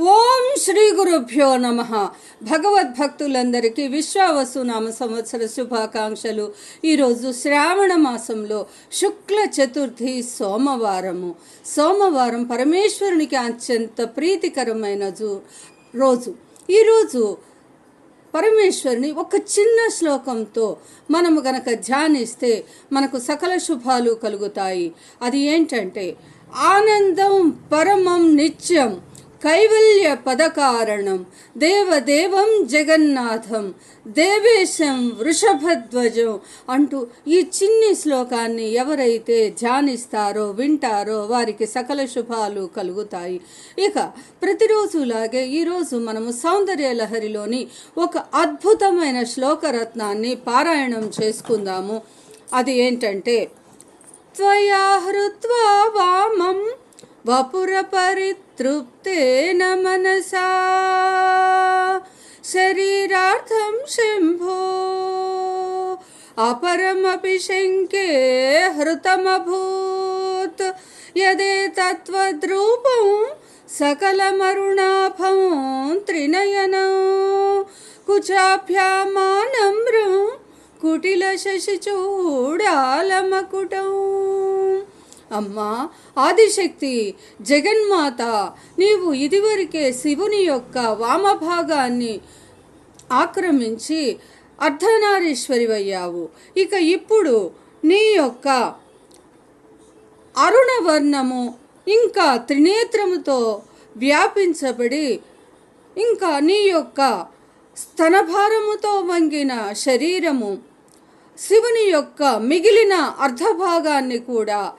ఓం శ్రీ గురుభ్యో నమ. భగవద్భక్తులందరికీ విశ్వావసు నామ సంవత్సర శుభాకాంక్షలు. ఈరోజు శ్రావణ మాసంలో శుక్ల చతుర్థి సోమవారము. సోమవారం పరమేశ్వరునికి అత్యంత ప్రీతికరమైన రోజు. ఈరోజు పరమేశ్వరుని ఒక చిన్న శ్లోకంతో మనము గనక ధ్యానిస్తే మనకు సకల శుభాలు కలుగుతాయి. అది ఏంటంటే ఆనందం పరమం నిత్యం. కైవల్య పదకారణం దేవదేవం జగన్నాథం. దేవేశం వృషభధ్వజం అంటూ ఈ చిన్ని శ్లోకాన్ని ఎవరైతే ధ్యానిస్తారో వింటారో వారికి సకల శుభాలు కలుగుతాయి. ఇక ప్రతిరోజులాగే ఈరోజు మనము సౌందర్య లహరిలోని ఒక అద్భుతమైన శ్లోకరత్నాన్ని పారాయణం చేసుకుందాము. అది ఏంటంటే త్వయా హృత్వా वपुरपरितृप्तेन मनसा शरीरार्थं शम्भो अपरमपि शङ्के हृतमभूत् यदेतत्त्वद्रूपं सकलमरुणाभं त्रिनयनं कुचाभ्यामानम्रं कुटिलशशिचूडालमकुटौ అమ్మా ఆదిశక్తి జగన్మాత నీవు ఇదివరకే శివుని యొక్క వామభాగాన్ని ఆక్రమించి అర్ధనారీశ్వరివయ్యావు. ఇక ఇప్పుడు నీ యొక్క అరుణవర్ణము ఇంకా త్రినేత్రముతో వ్యాపించబడి ఇంకా నీ యొక్క స్తనభారముతో వంగిన శరీరము శివుని యొక్క మిగిలిన అర్ధభాగాన్ని కూడా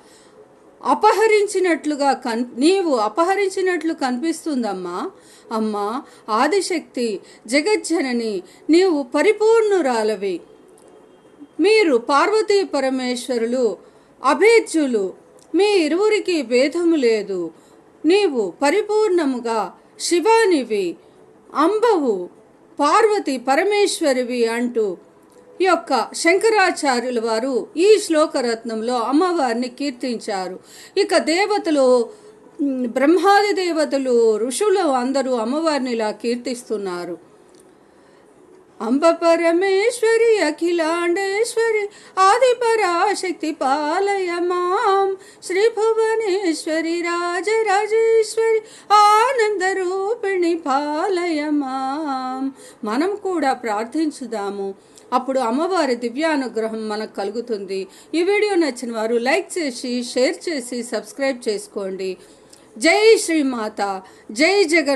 అపహరించినట్లుగా కన్ నీవు అపహరించినట్లు కనిపిస్తుందమ్మా. అమ్మా ఆదిశక్తి జగజ్జనని నీవు పరిపూర్ణురాలవి. మీరు పార్వతీ పరమేశ్వరులు అభేద్యులు. మీ ఇరువురికి భేదము లేదు. నీవు పరిపూర్ణముగా శివానివి. అంబవు పార్వతి పరమేశ్వరివి అంటూ యొక్క శంకరాచార్యుల వారు ఈ శ్లోకరత్నంలో అమ్మవారిని కీర్తించారు. ఇక దేవతలు బ్రహ్మాది దేవతలు ఋషులు అందరూ అమ్మవారిని ఇలా కీర్తిస్తున్నారు. అంబ పరమేశ్వరి అఖిలాండేశ్వరి ఆదిపరాశక్తి పాలయ మాం శ్రీ భువనేశ్వరి రాజరాజేశ్వరి ఆనందరూపిణి పాలయ మాం మనం కూడా ప్రార్థించుదాము. అప్పుడు అమ్మవారి దివ్యానుగ్రహం మనకు కలుగుతుంది. ఈ వీడియో నచ్చిన వారు లైక్ చేసి షేర్ చేసి సబ్స్క్రైబ్ చేసుకోండి. జై శ్రీమాత. జై జగన్.